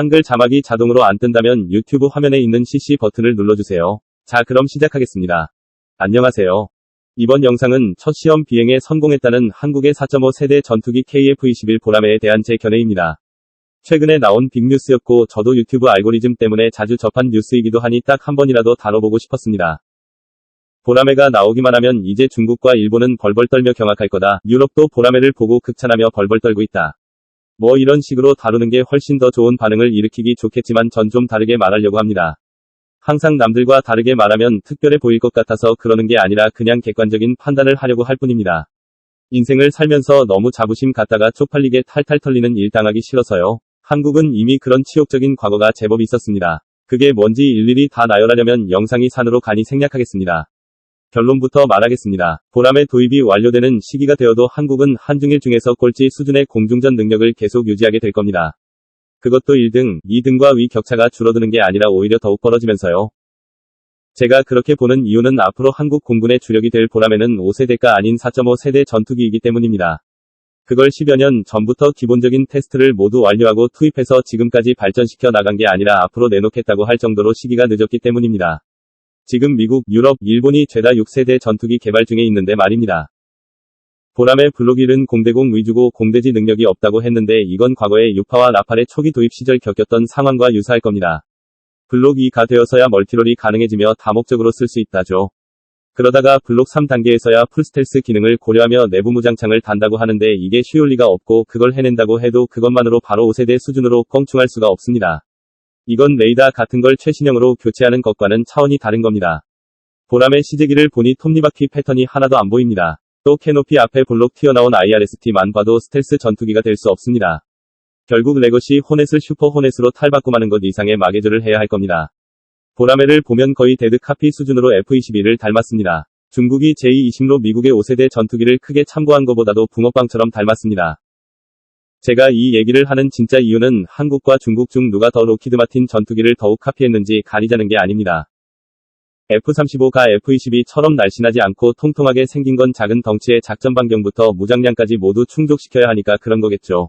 한글 자막이 자동으로 안 뜬다면 유튜브 화면에 있는 CC 버튼을 눌러주세요. 자, 그럼 시작하겠습니다. 안녕하세요. 이번 영상은 첫 시험 비행에 성공했다는 한국의 4.5 세대 전투기 KF-21 보라매에 대한 제 견해입니다. 최근에 나온 빅뉴스였고 저도 유튜브 알고리즘 때문에 자주 접한 뉴스이기도 하니 딱 한 번이라도 다뤄보고 싶었습니다. 보라매가 나오기만 하면 이제 중국과 일본은 벌벌 떨며 경악할 거다. 유럽도 보라매를 보고 극찬하며 벌벌 떨고 있다. 뭐 이런 식으로 다루는 게 훨씬 더 좋은 반응을 일으키기 좋겠지만 전 좀 다르게 말하려고 합니다. 항상 남들과 다르게 말하면 특별해 보일 것 같아서 그러는 게 아니라 그냥 객관적인 판단을 하려고 할 뿐입니다. 인생을 살면서 너무 자부심 갖다가 쪽팔리게 탈탈 털리는 일 당하기 싫어서요. 한국은 이미 그런 치욕적인 과거가 제법 있었습니다. 그게 뭔지 일일이 다 나열하려면 영상이 산으로 가니 생략하겠습니다. 결론부터 말하겠습니다. 보람의 도입이 완료되는 시기가 되어도 한국은 한중일 중에서 꼴찌 수준의 공중전 능력을 계속 유지하게 될 겁니다. 그것도 1등, 2등과 위 격차가 줄어드는 게 아니라 오히려 더욱 벌어지면서요. 제가 그렇게 보는 이유는 앞으로 한국 공군의 주력이 될 보람에는 5세대가 아닌 4.5세대 전투기이기 때문입니다. 그걸 10여 년 전부터 기본적인 테스트를 모두 완료하고 투입해서 지금까지 발전시켜 나간 게 아니라 앞으로 내놓겠다고 할 정도로 시기가 늦었기 때문입니다. 지금 미국, 유럽, 일본이 죄다 6세대 전투기 개발 중에 있는데 말입니다. 보람의 블록1은 공대공 위주고 공대지 능력이 없다고 했는데 이건 과거에 유파와 라팔의 초기 도입 시절 겪었던 상황과 유사할 겁니다. 블록 2가 되어서야 멀티롤이 가능해지며 다목적으로 쓸 수 있다죠. 그러다가 블록 3단계에서야 풀스텔스 기능을 고려하며 내부 무장창을 단다고 하는데 이게 쉬울 리가 없고 그걸 해낸다고 해도 그것만으로 바로 5세대 수준으로 껑충할 수가 없습니다. 이건 레이더 같은 걸 최신형으로 교체하는 것과는 차원이 다른 겁니다. 보람의 시제기를 보니 톱니바퀴 패턴이 하나도 안 보입니다. 또 캐노피 앞에 볼록 튀어나온 IRST만 봐도 스텔스 전투기가 될 수 없습니다. 결국 레거시 호넷을 슈퍼 호넷으로 탈바꿈하는 것 이상의 마개조를 해야 할 겁니다. 보라매를 보면 거의 데드 카피 수준으로 F-22를 닮았습니다. 중국이 제2-20로 미국의 5세대 전투기를 크게 참고한 것보다도 붕어빵처럼 닮았습니다. 제가 이 얘기를 하는 진짜 이유는 한국과 중국 중 누가 더 로키드 마틴 전투기를 더욱 카피했는지 가리자는 게 아닙니다. F-35가 F-22처럼 날씬하지 않고 통통하게 생긴 건 작은 덩치의 작전 반경부터 무장량까지 모두 충족시켜야 하니까 그런 거겠죠.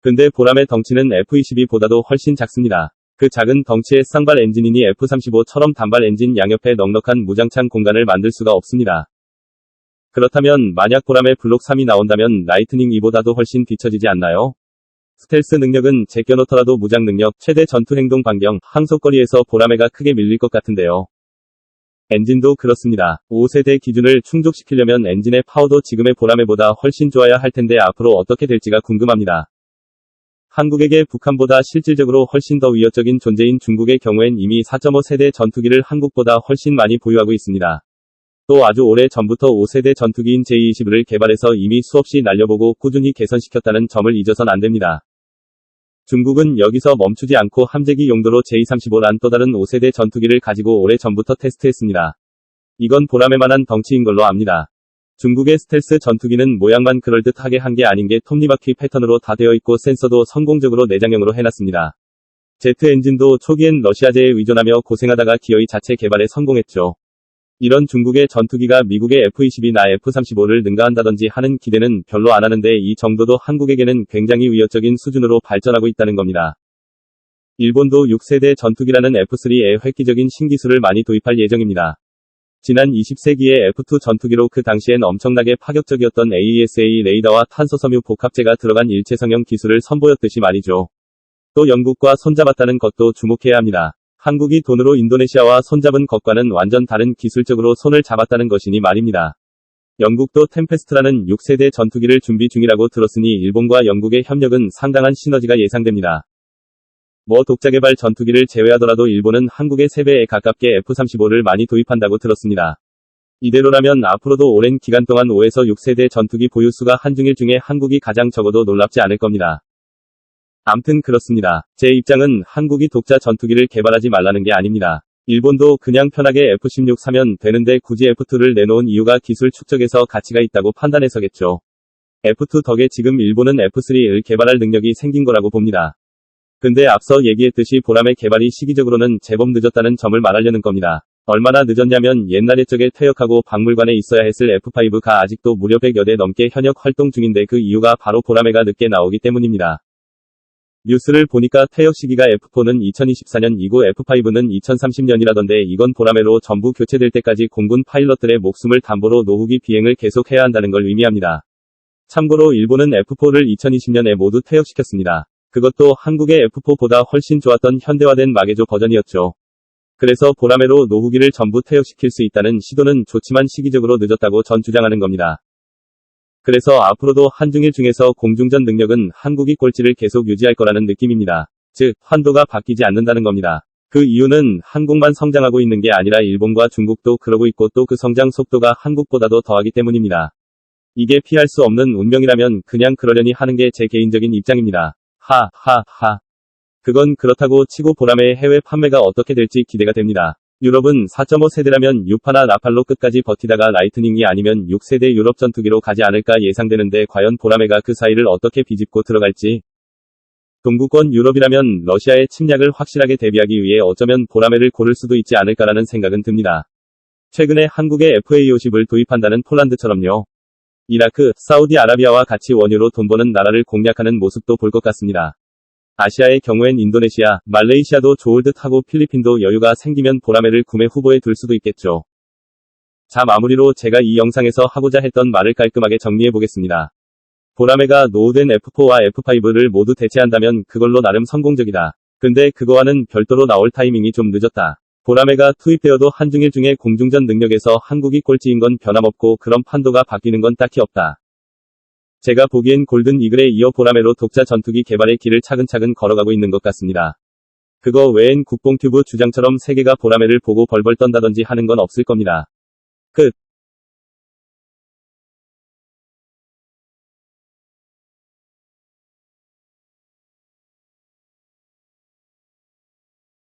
근데 보람의 덩치는 F-22보다도 훨씬 작습니다. 그 작은 덩치의 쌍발 엔진이니 F-35처럼 단발 엔진 양옆에 넉넉한 무장창 공간을 만들 수가 없습니다. 그렇다면 만약 보람의 블록 3이 나온다면 라이트닝 2보다도 훨씬 뒤처지지 않나요? 스텔스 능력은 제껴놓더라도 무장 능력, 최대 전투 행동 반경, 항속거리에서 보라매가 크게 밀릴 것 같은데요. 엔진도 그렇습니다. 5세대 기준을 충족시키려면 엔진의 파워도 지금의 보라매보다 훨씬 좋아야 할 텐데 앞으로 어떻게 될지가 궁금합니다. 한국에게 북한보다 실질적으로 훨씬 더 위협적인 존재인 중국의 경우엔 이미 4.5 세대 전투기를 한국보다 훨씬 많이 보유하고 있습니다. 또 아주 오래 전부터 5세대 전투기인 J-20을 개발해서 이미 수없이 날려보고 꾸준히 개선시켰다는 점을 잊어선 안 됩니다. 중국은 여기서 멈추지 않고 함재기 용도로 J-35란 또 다른 5세대 전투기를 가지고 오래 전부터 테스트했습니다. 이건 보람에만한 덩치인 걸로 압니다. 중국의 스텔스 전투기는 모양만 그럴듯하게 한 게 아닌 게 톱니바퀴 패턴으로 다 되어 있고 센서도 성공적으로 내장형으로 해놨습니다. 제트 엔진도 초기엔 러시아제에 의존하며 고생하다가 기어이 자체 개발에 성공했죠. 이런 중국의 전투기가 미국의 F-22나 F-35를 능가한다든지 하는 기대는 별로 안 하는데 이 정도도 한국에게는 굉장히 위협적인 수준으로 발전하고 있다는 겁니다. 일본도 6세대 전투기라는 F-3에 획기적인 신기술을 많이 도입할 예정입니다. 지난 20세기의 F-2 전투기로 그 당시엔 엄청나게 파격적이었던 AESA 레이더와 탄소섬유 복합재가 들어간 일체성형 기술을 선보였듯이 말이죠. 또 영국과 손잡았다는 것도 주목해야 합니다. 한국이 돈으로 인도네시아와 손잡은 것과는 완전 다른 기술적으로 손을 잡았다는 것이니 말입니다. 영국도 템페스트라는 6세대 전투기를 준비 중이라고 들었으니 일본과 영국의 협력은 상당한 시너지가 예상됩니다. 뭐 독자 개발 전투기를 제외하더라도 일본은 한국의 3배에 가깝게 F-35를 많이 도입한다고 들었습니다. 이대로라면 앞으로도 오랜 기간 동안 5에서 6세대 전투기 보유수가 한중일 중에 한국이 가장 적어도 놀랍지 않을 겁니다. 암튼 그렇습니다. 제 입장은 한국이 독자 전투기를 개발하지 말라는 게 아닙니다. 일본도 그냥 편하게 F-16 사면 되는데 굳이 F-2를 내놓은 이유가 기술 축적에서 가치가 있다고 판단해서겠죠. F-2 덕에 지금 일본은 F-3를 개발할 능력이 생긴 거라고 봅니다. 근데 앞서 얘기했듯이 보람의 개발이 시기적으로는 제법 늦었다는 점을 말하려는 겁니다. 얼마나 늦었냐면 옛날 옛적에 퇴역하고 박물관에 있어야 했을 F5가 아직도 무려 100여 대 넘게 현역 활동 중인데 그 이유가 바로 보라매가 늦게 나오기 때문입니다. 뉴스를 보니까 퇴역 시기가 F4는 2024년 이고 F5는 2030년이라던데 이건 보라매로 전부 교체될 때까지 공군 파일럿들의 목숨을 담보로 노후기 비행을 계속해야 한다는 걸 의미합니다. 참고로 일본은 F4를 2020년에 모두 퇴역시켰습니다. 그것도 한국의 F4보다 훨씬 좋았던 현대화된 마개조 버전이었죠. 그래서 보라매로 노후기를 전부 퇴역시킬 수 있다는 시도는 좋지만 시기적으로 늦었다고 전 주장하는 겁니다. 그래서 앞으로도 한중일 중에서 공중전 능력은 한국이 꼴찌를 계속 유지할 거라는 느낌입니다. 즉, 환도가 바뀌지 않는다는 겁니다. 그 이유는 한국만 성장하고 있는 게 아니라 일본과 중국도 그러고 있고 또 그 성장 속도가 한국보다도 더하기 때문입니다. 이게 피할 수 없는 운명이라면 그냥 그러려니 하는 게 제 개인적인 입장입니다. 하, 하, 하. 그건 그렇다고 치고 보람의 해외 판매가 어떻게 될지 기대가 됩니다. 유럽은 4.5 세대라면 6파나 라팔로 끝까지 버티다가 라이트닝이 아니면 6세대 유럽 전투기로 가지 않을까 예상되는데 과연 보라매가 그 사이를 어떻게 비집고 들어갈지. 동구권 유럽이라면 러시아의 침략을 확실하게 대비하기 위해 어쩌면 보라매를 고를 수도 있지 않을까라는 생각은 듭니다. 최근에 한국에 FA50을 도입한다는 폴란드처럼요. 이라크, 사우디아라비아와 같이 원유로 돈 버는 나라를 공략하는 모습도 볼 것 같습니다. 아시아의 경우엔 인도네시아, 말레이시아도 좋을 듯 하고 필리핀도 여유가 생기면 보라매를 구매 후보에 둘 수도 있겠죠. 자 마무리로 제가 이 영상에서 하고자 했던 말을 깔끔하게 정리해 보겠습니다. 보라매가 노후된 F4와 F5를 모두 대체한다면 그걸로 나름 성공적이다. 근데 그거와는 별도로 나올 타이밍이 좀 늦었다. 보라매가 투입되어도 한중일 중에 공중전 능력에서 한국이 꼴찌인 건 변함없고 그런 판도가 바뀌는 건 딱히 없다. 제가 보기엔 골든 이글에 이어 보라매로 독자 전투기 개발의 길을 차근차근 걸어가고 있는 것 같습니다. 그거 외엔 국뽕 튜브 주장처럼 세계가 보라매를 보고 벌벌 떤다던지 하는 건 없을 겁니다. 끝.